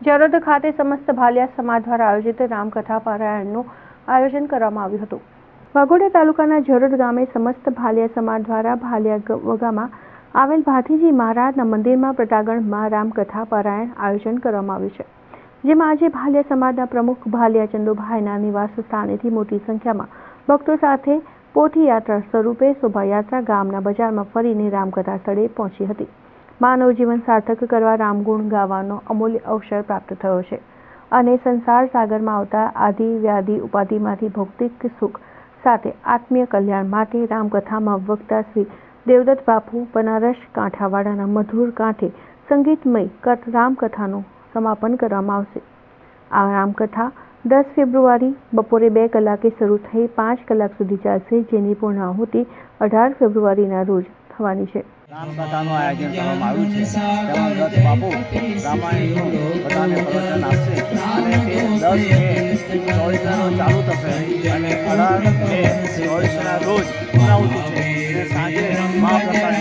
જરોદ ખાતે સમસ્ત ભાલિયા સમાજ દ્વારા આયોજિત રામકથા પારાયણનું આયોજન કરવામાં આવ્યું હતું. વાઘોડિયા તાલુકાના જરોદ ગામે સમસ્ત ભાલિયા સમાજ દ્વારા ભાલિયા વગામાં આવેલ ભાથીજી મહારાજના મંદિરમાં પ્રતાગણમાં રામકથા પારાયણ આયોજન કરવામાં આવ્યું છે. જેમાં આજે ભાલિયા સમાજના પ્રમુખ ભાલિયા ચંદુભાઈના નિવાસ સ્થાનેથી મોટી સંખ્યામાં ભક્તો સાથે પોથી યાત્રા સ્વરૂપે શોભાયાત્રા ગામના બજારમાં ફરીને રામકથા સ્થળે પહોંચી હતી. માનવ જીવન સાર્થક કરવા રામગુણ ગાવાનો અમૂલ્ય અવસર પ્રાપ્ત થયો છે. અને સંસાર સાગરમાં આવતા આદિ, વ્યાધિ, ઉપાધિમાંથી ભૌતિક સુખ સાથે આત્મીય કલ્યાણ માટે રામકથામાં વક્તા શ્રી દેવદત્ત બાપુ બનારસ કાંઠાવાડાના મધુર કાંઠે સંગીતમય કથ રામકથાનું સમાપન કરવામાં આવશે. આ રામકથા દસ ફેબ્રુઆરી બપોરે બે કલાકે શરૂ થઈ પાંચ કલાક સુધી ચાલશે જેની પૂર્ણાહુતિ અઢાર ફેબ્રુઆરીના રોજ થવાની છે. રામ આયોજન કરવામાં આવ્યું છે. તેમાં દત્ત બાપુ રામાયણનું બધાને પ્રવચન આપશે. અને તે દસ મે ચોવીસનો ચાલુ થશે. અને અઢાર મે ચોવીસના રોજ પુનરાવૃત્તિ છે. અને સાંજે મહાપ્રસાદ